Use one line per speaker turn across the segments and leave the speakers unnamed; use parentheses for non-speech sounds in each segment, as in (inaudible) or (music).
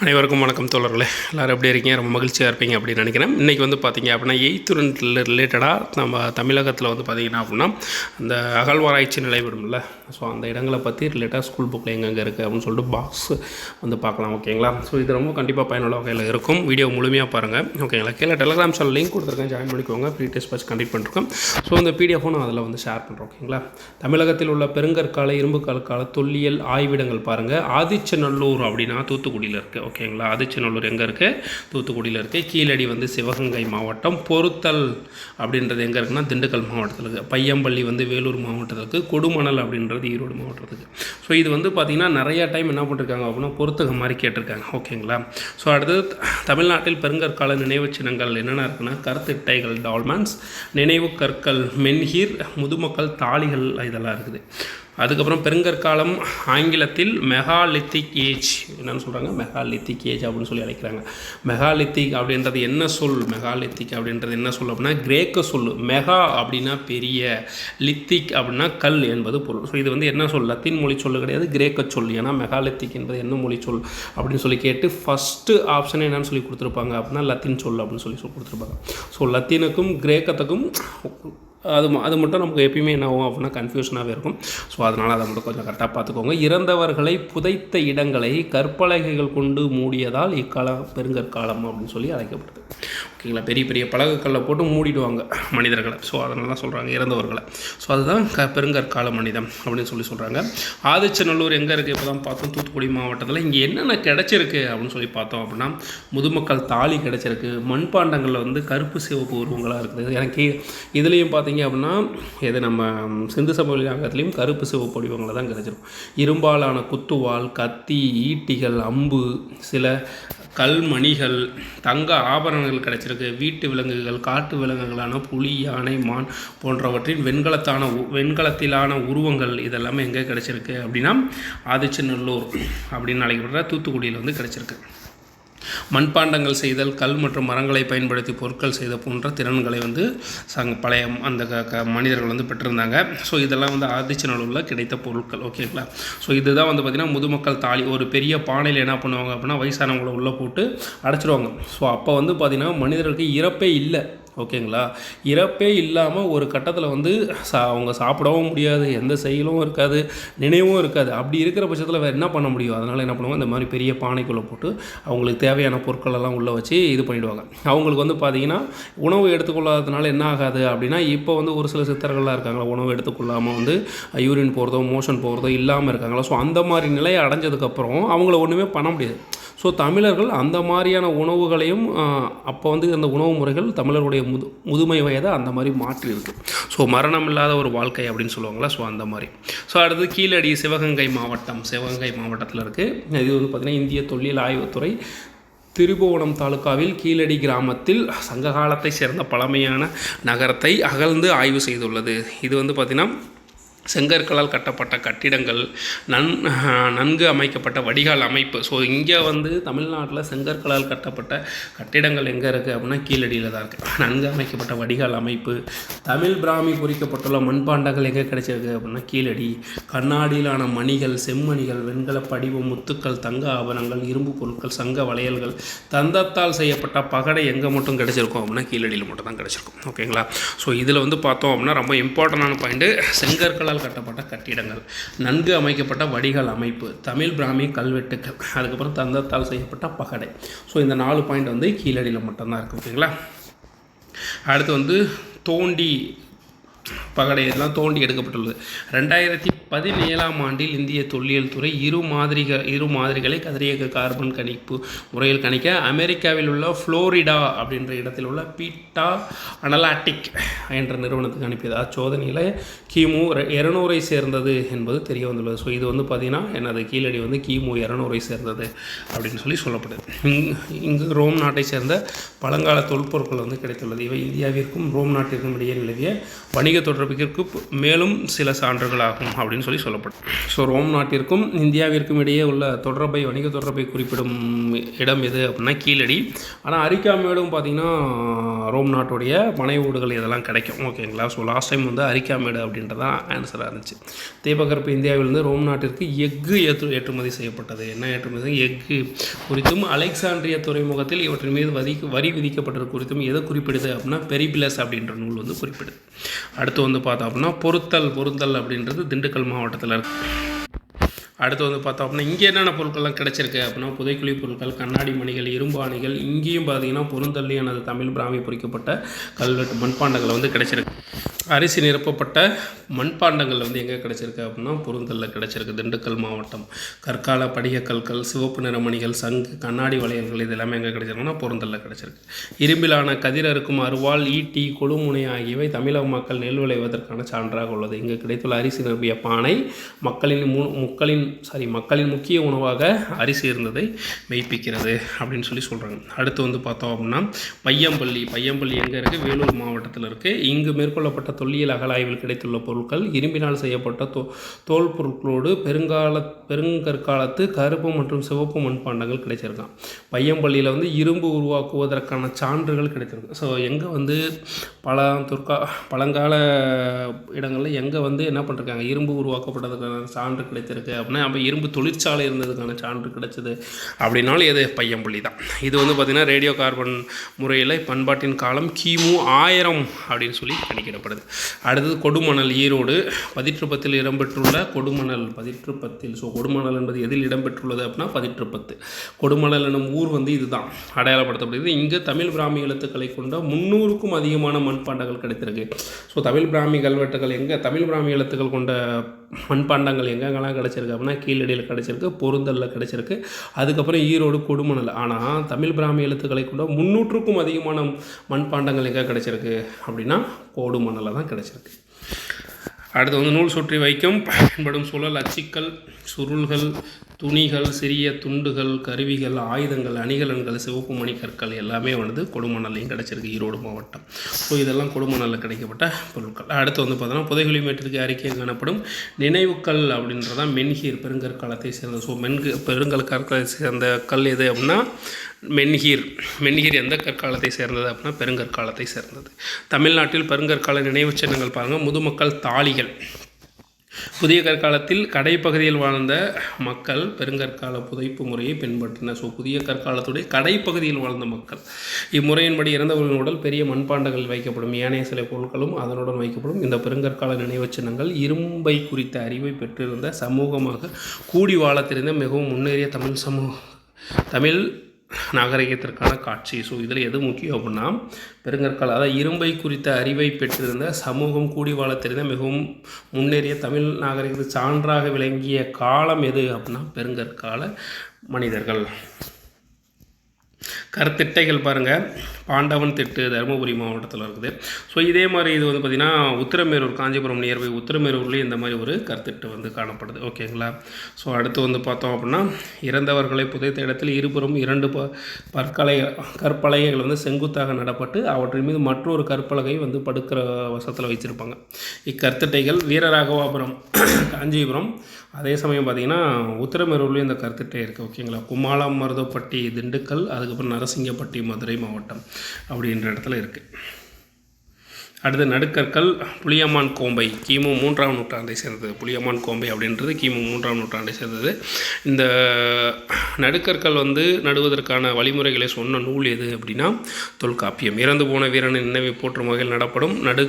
அனைவருக்கும் வணக்கம் தோழர்களே. எல்லோரும் எப்படி இருக்கீங்க? ரொம்ப மகிழ்ச்சியாக இருப்பீங்க அப்படின்னு நினைக்கிறேன். இன்றைக்கி வந்து பார்த்திங்க அப்படின்னா எயித்து ரிலேட்டடாக நம்ம தமிழகத்தில் வந்து பார்த்தீங்கன்னா அப்படின்னா அந்த அகழ்வாராய்ச்சி நிலைவிடும்ல ஸோ அந்த இடங்களை பற்றி ரிலேட்டாக ஸ்கூல் புக்கில் எங்கெங்கே இருக்குது அப்படின்னு சொல்லிட்டு பாக்ஸ் வந்து பார்க்கலாம் ஓகேங்களா ஸோ இது ரொம்ப கண்டிப்பாக பயனுள்ள வகையில் இருக்கும். வீடியோ முழுமையாக பாருங்கள் ஓகேங்களா கீழே டெலிகிராம் சேனல் லிங்க் கொடுத்துருக்கேன். ஜாயின் பண்ணிக்கோங்க. ஃப்ரீ டெஸ்ட் பேட்ச் கண்டக்ட் பண்ணிருக்கோம். ஸோ அந்த பிடிஎஃபும் நான் அதில் வந்து ஷேர் பண்ணுறோம் ஓகேங்களா தமிழகத்தில் உள்ள பெருங்கற்கால இரும்பு கால தொல்லியல் ஆய்விடங்கள் பாருங்கள் ஆதிச்சநல்லூர் அப்படின்னா தூத்துக்குடியில் இருக்குது ஓகேங்களா? அதிச்சநல்லூர் எங்கே இருக்குது தூத்துக்குடியில் இருக்குது கீழடி வந்து சிவகங்கை மாவட்டம். பொருத்தல் அப்படின்றது எங்கே இருக்குன்னா திண்டுக்கல் மாவட்டத்தில் இருக்குது பையம்பள்ளி வந்து வேலூர் மாவட்டத்தில் இருக்குது கொடுமணல் அப்படின்றது ஈரோடு மாவட்டத்துக்கு ஸோ இது வந்து பார்த்திங்கன்னா நிறைய டைம் என்ன பண்ணிருக்காங்க அப்படின்னா பொருத்தகம் மாதிரி கேட்டிருக்காங்க. ஓகேங்களா? ஸோ அடுத்தது தமிழ்நாட்டில் பெருங்கற்கால நினைவு சின்னங்கள் என்னென்ன இருக்குன்னா கருத்திட்டைகள் டால்மன்ஸ் நினைவு கற்கள் மென்ஹீர் முதுமக்கள் தாளிகள் இதெல்லாம் இருக்குது. அதுக்கப்புறம் பெருங்கற்காலம் ஆங்கிலத்தில் மெகாலித்திக் ஏஜ் என்னென்னு சொல்கிறாங்க மெகாலித்திக் ஏஜ் அப்படின்னு சொல்லி அழைக்கிறாங்க. மெகாலித்திக் அப்படின்றது என்ன சொல்? மெகாலித்திக் அப்படின்றது என்ன சொல் அப்படின்னா கிரேக்க சொல். மெகா அப்படின்னா பெரிய லித்திக் அப்படின்னா கல் என்பது பொருள். ஸோ இது வந்து என்ன சொல்? லத்தீன் மொழி சொல் கிடையாது கிரேக்க சொல். ஏன்னா மெகாலித்திக் என்பது என்ன மொழி சொல் அப்படின்னு சொல்லி கேட்டு ஃபஸ்ட்டு ஆப்ஷன் என்னன்னு சொல்லி கொடுத்துருப்பாங்க அப்படின்னா லத்தீன் சொல் அப்படின்னு சொல்லி சொல்லி கொடுத்துருப்பாங்க. ஸோ லத்தீனுக்கும் கிரேக்கத்துக்கும் அது அது மட்டும் நமக்கு எப்பயுமே என்ன ஆகும் அப்படின்னா கன்ஃபியூஷனாகவே இருக்கும். ஸோ அதனால் அதை மட்டும் கொஞ்சம் கரெக்டாக பார்த்துக்கோங்க. இறந்தவர்களை புதைத்த இடங்களை கற்பலகைகள் கொண்டு மூடியதால் இக்காலம் பெருங்கற்காலம் அப்படின்னு சொல்லி அழைக்கப்படுது. ஓகேங்களா பெரிய பெரிய பலகைக்கல்லை போட்டு மூடிடுவாங்க மனிதர்களை. ஸோ அதனால தான் சொல்கிறாங்க இறந்தவர்களை. ஸோ அதுதான் க பெருங்கற்கால மனிதம் அப்படின்னு சொல்லி சொல்கிறாங்க ஆதிச்சநல்லூர் எங்கே இருக்குது இப்போ தான் பார்த்தோம். தூத்துக்குடி மாவட்டத்தில். இங்கே என்னென்ன கிடச்சிருக்கு அப்படின்னு சொல்லி பார்த்தோம் அப்படின்னா முதுமக்கள் தாலி கிடச்சிருக்கு. மண்பாண்டங்களில் வந்து கருப்பு சிவப்பு உருவங்களாக இருக்குது. எனக்கு இதுலேயும் பார்த்தீங்க பார்த்தீங்க அப்படின்னா எது நம்ம சிந்து சமவெளி நாகத்துலேயும் கருப்பு சிவப்பு வடிவங்களை தான் கிடச்சிருக்கும் இரும்பாலான குத்துவால் கத்தி ஈட்டிகள் அம்பு சில கல்மணிகள் தங்க ஆபரணங்கள் கிடைச்சிருக்கு. வீட்டு விலங்குகள் காட்டு விலங்குகளான புலி யானை மான் போன்றவற்றின் வெண்கலத்தான வெண்கலத்திலான உருவங்கள் இதெல்லாமே எங்கே கிடச்சிருக்கு அப்படின்னா ஆதிச்சநல்லூர் அப்படின்னு அழைக்கப்படுற தூத்துக்குடியில் வந்து கிடச்சிருக்கு. மண்பாண்டங்கள் செய்தல் கல் மற்றும் மரங்களை பயன்படுத்தி பொருட்கள் செய்த போன்ற திறன்களை வந்து சங் பழைய அந்த க க மனிதர்கள் வந்து பெற்றிருந்தாங்க. ஸோ இதெல்லாம் வந்து ஆதிச்சநல்லூரில் கிடைத்த பொருட்கள். ஓகேங்களா ஸோ இதுதான் வந்து பார்த்திங்கன்னா முதுமக்கள் தாலி ஒரு பெரிய பானையில் என்ன பண்ணுவாங்க அப்படின்னா வயசானவங்களை உள்ளே போட்டு அடைச்சிருவாங்க. ஸோ அப்போ வந்து பார்த்திங்கன்னா மனிதர்களுக்கு இறப்பே இல்லை. ஓகேங்களா? இறப்பே இல்லாமல் ஒரு கட்டத்தில் வந்து சா அவங்க சாப்பிடவும் முடியாது எந்த செயலும் இருக்காது நினைவும் இருக்காது. அப்படி இருக்கிற பட்சத்தில் வேறு என்ன பண்ண முடியும்? அதனால் என்ன பண்ணுவாங்க? இந்த மாதிரி பெரிய பானைக்குள்ளே போட்டு அவங்களுக்கு தேவையான பொருட்களெல்லாம் உள்ளே வச்சு இது பண்ணிவிடுவாங்க அவங்களுக்கு வந்து பார்த்திங்கன்னா உணவு எடுத்துக்கொள்ளாததுனால என்ன ஆகாது அப்படின்னா இப்போ வந்து ஒரு சில சித்தர்கள்லாம் இருக்காங்களா உணவு எடுத்துக்கொள்ளாமல் வந்து யூரின் போகிறதோ மோஷன் போகிறதோ இல்லாமல் இருக்காங்களா? ஸோ அந்த மாதிரி நிலையை அடைஞ்சதுக்கப்புறம் அவங்கள ஒன்றுமே பண்ண முடியாது. ஸோ தமிழர்கள் அந்த மாதிரியான உணவுகளையும் அப்போ வந்து அந்த உணவு முறைகள் தமிழருடைய முது முதுமை வயதை அந்த மாதிரி மாற்றி இருக்குது ஸோ மரணம் இல்லாத ஒரு வாழ்க்கை அப்படின்னு சொல்லுவாங்களா ஸோ அந்த மாதிரி. ஸோ அடுத்து கீழடி சிவகங்கை மாவட்டம். சிவகங்கை மாவட்டத்தில் இருக்குது இது வந்து பார்த்திங்கன்னா இந்திய தொழில் ஆய்வுத்துறை திருபுவனம் தாலுக்காவில் கீழடி கிராமத்தில் சங்க காலத்தை சேர்ந்த பழமையான நகரத்தை அகழ்ந்து ஆய்வு செய்துள்ளது. இது வந்து பார்த்திங்கன்னா செங்கற்களால் கட்டப்பட்ட கட்டிடங்கள் நன் நன்கு அமைக்கப்பட்ட வடிகால் அமைப்பு. ஸோ இங்கே வந்து தமிழ்நாட்டில் செங்கற்களால் கட்டப்பட்ட கட்டிடங்கள் எங்கே இருக்குது அப்படின்னா கீழடியில் தான் இருக்குது நன்கு அமைக்கப்பட்ட வடிகால் அமைப்பு தமிழ் பிராமி குறிக்கப்பட்டுள்ள மண்பாண்டங்கள் எங்கே கிடைச்சிருக்கு அப்படின்னா கீழடி. கண்ணாடியிலான மணிகள் செம்மணிகள் வெண்கல படிவு முத்துக்கள் தங்க ஆபரணங்கள் இரும்பு பொருட்கள் சங்க வளையல்கள் தந்தத்தால் செய்யப்பட்ட பகடை எங்கே மட்டும் கிடைச்சிருக்கும் அப்படின்னா கீழடியில் மட்டும் தான் கிடைச்சிருக்கும். ஓகேங்களா ஸோ இதில் வந்து பார்த்தோம் அப்படின்னா ரொம்ப இம்பார்ட்டண்டான பாயிண்ட்டு செங்கற்களால் கற்களால் கட்டப்பட்ட கட்டிடங்கள் நன்கு அமைக்கப்பட்ட வடிகால் அமைப்பு தமிழ் பிராமி கல்வெட்டுக்கள் அதுக்கப்புறம் தந்தத்தால் செய்யப்பட்ட பகடை. ஸோ இந்த நாலு பாயிண்ட் வந்து கீழடியில் மட்டும்தான் இருக்குது ஓகேங்களா? அடுத்து வந்து தோண்டி பகடையெல்லாம் தோண்டி எடுக்கப்பட்டுள்ளது. ரெண்டாயிரத்தி பதினேழாம் ஆண்டில் இந்திய தொல்லியல் துறை இரு மாதிரிகள் இரு மாதிரிகளை கதிரியக்க கார்பன் கணிப்பு முறையில் கணிக்க அமெரிக்காவில் உள்ள ஃப்ளோரிடா அப்படின்ற இடத்தில் உள்ள பீட்டா அனலாட்டிக் என்ற நிறுவனத்துக்கு அனுப்பியது. அச்சோதனையில் கிமு இரநூறை சேர்ந்தது என்பது தெரிய வந்துள்ளது. ஸோ இது வந்து பார்த்திங்கன்னா எனது கீழடி வந்து கிமு இரநூறை சேர்ந்தது அப்படின்னு சொல்லி சொல்லப்படுது. இங்கு ரோம் நாட்டை சேர்ந்த பழங்கால தொல்பொருட்கள் வந்து கிடைத்துள்ளது. இவை இந்தியாவிற்கும் ரோம் நாட்டிற்கும் இடையே நிலவிய வணிக தொடர்பிற்கு மேலும் சில சான்றுகள் ஆகும் அப்படின்னு அப்படின்னு சொல்லி சொல்லப்படும். ஸோ ரோம் நாட்டிற்கும் இந்தியாவிற்கும் இடையே உள்ள தொடர்பை வணிக தொடர்பை குறிப்பிடும் இடம் எது அப்படின்னா கீழடி. ஆனால் அரிக்காமேடும் பார்த்திங்கன்னா ரோம் நாட்டுடைய பனை ஓடுகள் இதெல்லாம் கிடைக்கும். ஓகேங்களா? ஸோ லாஸ்ட் டைம் வந்து அரிக்காமேடு அப்படின்றதான் ஆன்சராக இருந்துச்சு. தீபகற்ப இந்தியாவிலிருந்து ரோம் நாட்டிற்கு எஃகு ஏற்று ஏற்றுமதி செய்யப்பட்டது. என்ன ஏற்றுமதி? எஃகு. குறித்தும் அலெக்சாண்ட்ரியா துறைமுகத்தில் இவற்றின் மீது வதி வரி விதிக்கப்பட்டது குறித்தும் எதை குறிப்பிடுது அப்படின்னா பெரிபிலஸ் அப்படின்ற நூல் வந்து குறிப்பிடுது. அடுத்து வந்து பார்த்தோம் அப்படின்னா பொருத்தல் பொருத்தல் அப்படின்றது திண்டுக்கல் மாவட்டத்தில் இருக்குது அடுத்து வந்து பார்த்தோம் அப்படின்னா இங்கே என்னென்ன பொருட்கள்லாம் கிடைச்சிருக்கு அப்படின்னா புதைக்குழி பொருட்கள் கண்ணாடி மணிகள் இரும்பு ஆணைகள் இங்கேயும் பார்த்தீங்கன்னா பொருந்தள்ளி எனது தமிழ் பிராமி பொறிக்கப்பட்ட கல்வெட்டு மண்பாண்டங்கள் வந்து கிடைச்சிருக்கு. அரிசி நிரப்பப்பட்ட மண்பாண்டங்கள் வந்து எங்கே கிடச்சிருக்கு அப்படின்னா பொருந்தல்ல கிடச்சிருக்கு. திண்டுக்கல் மாவட்டம் கற்கால படிக கற்கள் சிவப்பு நிறமணிகள் சங்கு கண்ணாடி வளையல்கள் இது எல்லாமே எங்கே கிடச்சிருக்குன்னா பொருந்தல்ல கிடச்சிருக்கு. இரும்பிலான கதிர் அறுக்கும் அருவாள் ஈட்டி கொழுமுனை ஆகியவை தமிழக மக்கள் நெல் விளைவதற்கான சான்றாக உள்ளது. இங்கு கிடைத்துள்ள அரிசி நிரப்பிய பானை மக்களின் மு மக்களின் சாரி மக்களின் முக்கிய உணவாக அரிசி இருந்ததை மெய்ப்பிக்கிறது அப்படின்னு சொல்லி சொல்கிறாங்க அடுத்து வந்து பார்த்தோம் அப்படின்னா பையம்பள்ளி. பையம்பள்ளி எங்கே இருக்குது வேலூர் மாவட்டத்தில் இருக்குது இங்கு மேற்கொள்ளப்பட்ட தொல்லியல் அகலாய்வில் கிடைத்துள்ள பொருட்கள் இரும்பினால் செய்யப்பட்ட தோ தோல் பொருட்களோடு பெருங்கால பெருங்கற்காலத்து கருப்பு மற்றும் சிவப்பு மண்பாண்டங்கள் கிடைச்சிருக்கான். பையம்பள்ளியில் வந்து இரும்பு உருவாக்குவதற்கான சான்றுகள் கிடைச்சிருக்கு. ஸோ எங்கே வந்து பல தொற்கா பழங்கால இடங்களில் எங்கே வந்து என்ன பண்ணிருக்காங்க இரும்பு உருவாக்கப்பட்டதுக்கான சான்று கிடைச்சிருக்கு அப்படின்னா அப்போ இரும்பு தொழிற்சாலை இருந்ததுக்கான சான்று கிடைச்சது அப்படின்னாலும் எது பையம்பள்ளி தான். இது வந்து பார்த்திங்கன்னா ரேடியோ கார்பன் முறையில் பண்பாட்டின் காலம் கிமு ஆயிரம் அப்படின்னு சொல்லி கணிக்கிடப்படுது அடுத்தது கொடுமணல் ஈரோடு பதிற்றுப்பத்தில் இடம்பெற்றுள்ள கொடுமணல் பதிற்றுப்பத்தில் ஸோ கொடுமணல் என்பது எதில் இடம்பெற்றுள்ளது அப்படின்னா பதிற்றுப்பத்து. கொடுமணல் எனும் ஊர் வந்து இதுதான் அடையாளப்படுத்தப்படுகிறது. இங்கே தமிழ் பிராமி எழுத்துக்களை கொண்ட முந்நூறுக்கும் அதிகமான மண்பாண்டங்கள் கிடைத்திருக்கு. ஸோ தமிழ் பிராமி கல்வெட்டுகள் எங்கே தமிழ் பிராமி எழுத்துக்கள் கொண்ட மண்பாண்டங்கள் எங்கெங்கெல்லாம் கிடச்சிருக்கு அப்படின்னா கீழடியில் கிடச்சிருக்கு பொருந்தலில் கிடச்சிருக்கு. அதுக்கப்புறம் ஈரோடு கொடுமணல் ஆனால் தமிழ் பிராமி எழுத்துக்களை கொண்ட முந்நூற்றுக்கும் அதிகமான மண்பாண்டங்கள் எங்கே கிடச்சிருக்கு அப்படின்னா கோடுமணலில் தான் கிடச்சிருக்கு. அடுத்து வந்து நூல் சுற்றி வைக்கும். பயன்படும் சுழல் அச்சுக்கள் சுருள்கள் துணிகள் சிறிய துண்டுகள் கருவிகள் ஆயுதங்கள் அணிகலன்கள் சிவப்பு மணி கற்கள் எல்லாமே வந்து கொடுமணல்லையும் கிடச்சிருக்கு ஈரோடு மாவட்டம். ஸோ இதெல்லாம் கொடுமணலில் கிடைக்கப்பட்ட பொருட்கள். அடுத்து வந்து பார்த்தோன்னா புதைகுழி மேட்டிற்கு அறிக்கை காணப்படும். நினைவுக்கல் அப்படின்றதான் மென்கீர் பெருங்கற்காலத்தை சேர்ந்த ஸோ மென்கு பெருங்கற்காலத்தை சேர்ந்த கல் எது அப்படின்னா மென்ஹீர் மென்ஹீர் எந்த கற்காலத்தை சேர்ந்தது அப்படின்னா பெருங்கற்காலத்தை சேர்ந்தது. தமிழ்நாட்டில் பெருங்கற்கால நினைவுச் சின்னங்கள் பாருங்கள் முதுமக்கள் தாளிகள் புதிய கற்காலத்தில் கடைப்பகுதியில் வாழ்ந்த மக்கள் பெருங்கற்கால புதைப்பு முறையை பின்பற்றினர். ஸோ புதிய கற்காலத்துடைய கடைப்பகுதியில் வாழ்ந்த மக்கள். இம்முறையின்படி இறந்தவர்களின் உடல் பெரிய மண்பாண்டங்கள் வைக்கப்படும். ஏனைய சில பொருட்களும் அதனுடன் வைக்கப்படும். இந்த பெருங்கற்கால நினைவுச் சின்னங்கள் இரும்பை குறித்த அறிவை பெற்றிருந்த சமூகமாக கூடி வாழத் தெரிந்த மிகவும் முன்னேறிய தமிழ் சமூக தமிழ் நாகரிகத்திற்கான காட்சி. ஸோ இதில் எது முக்கியம் அப்படின்னா பெருங்கற்கால அதாவது இரும்பை குறித்த அறிவை பெற்றிருந்த சமூகம் கூடி வாழ தெரிந்த மிகவும் முன்னேறிய தமிழ் நாகரிகத்துக்கு சான்றாக விளங்கிய காலம் எது அப்படின்னா பெருங்கற்கால மனிதர்கள். கருத்திட்டைகள் பாருங்கள் பாண்டவன் திட்டு தருமபுரி மாவட்டத்தில் இருக்குது. ஸோ இதே மாதிரி இது வந்து பார்த்திங்கன்னா உத்திரமேரூர் காஞ்சிபுரம் நியர்பை உத்திரமேரூர்லேயும் இந்த மாதிரி ஒரு கருத்திட்டு வந்து காணப்படுது. ஓகேங்களா ஸோ அடுத்து வந்து பார்த்தோம் அப்படின்னா இறந்தவர்களை புதைத்த இடத்தில் இருபுறம் இரண்டு ப பற்கலை கற்பலகைகள் வந்து செங்குத்தாக நடப்பட்டு அவற்றின் மீது மற்றொரு கற்பலகை வந்து படுக்கிற வசத்தில் வச்சுருப்பாங்க இக்கருத்திட்டைகள் வீரராகவாபுரம் காஞ்சிபுரம். அதே சமயம் பார்த்திங்கன்னா உத்திரமேரூர்லேயும் இந்த கருத்திட்டை இருக்குது ஓகேங்களா குமாலம் மருதப்பட்டி திண்டுக்கல் அதுக்கப்புறம் நரசிங்கப்பட்டி மதுரை மாவட்டம். அப்படின்ற இடத்துல இருக்குது அடுத்து நடுக்கற்கள் புளியம்மான் கோம்பை. கிமு மூன்றாம் நூற்றாண்டை சேர்ந்தது. புளியம்மான் கோம்பை அப்படின்றது கிமு மூன்றாம் நூற்றாண்டை சேர்ந்தது. இந்த நடுக்கற்கள் வந்து நடுவதற்கான வழிமுறைகளை சொன்ன நூல் எது அப்படின்னா தொல்காப்பியம். இறந்து போன வீரனின் நினைவை போற்றும் வகையில் நடப்படும் நடு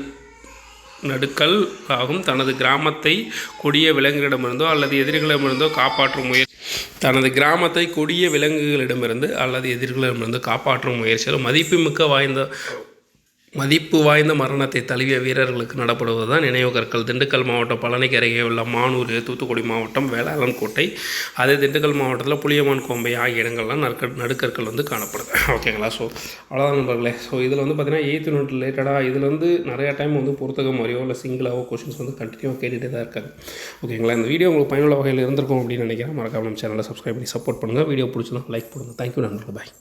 நடுக்கல் ஆகும். தனது கிராமத்தை கொடிய விலங்குகளிடமிருந்தோ அல்லது எதிரிகளிடமிருந்தோ காப்பாற்றும் முயற்சி தனது கிராமத்தை கொடிய விலங்குகளிடமிருந்து அல்லது எதிர்களிடமிருந்து காப்பாற்றும் முயற்சியில் மதிப்புமிக்க வாய்ந்த மதிப்பு வாய்ந்த மரணத்தை தழுவிய வீரர்களுக்கு நடப்படுவது தான் நினைவு கற்கள். திண்டுக்கல் மாவட்டம் பழனிக்கு அருகே உள்ள மானூர் தூத்துக்குடி மாவட்டம் வேளாளன் கோட்டை அதே திண்டுக்கல் மாவட்டத்தில் புளியமான் கோம்பை ஆகிய இடங்கள்லாம் நற்க நடுக்கற்கள் வந்து காணப்படுது. (laughs) ஓகேங்களா ஸோ அவ்வளோதான் நண்பர்களே. ஸோ இதில் வந்து பார்த்திங்கன்னா எயித்து நோட் ரிலேட்டடாக இதில் வந்து நிறையா டைம் வந்து புத்தகம் மாதிரியோ இல்லை சிங்கிளாவோ கொஷின்ஸ் வந்து கண்டினியூவாக கேட்டுகிட்டே தான் இருக்காது ஓகேங்களா இந்த வீடியோ உங்களுக்கு பயனுள்ள வகையில் இருந்திருக்கும் அப்படின்னு நினைக்கிறேன். மறக்காம நம்ம சேனலை சப்ஸ்கிரைப் பண்ணி சப்போர்ட் பண்ணுங்கள் வீடியோ பிடிச்சிருந்தா லைக் பண்ணுங்கள் தேங்க்யூ நண்பர்கள். பாய்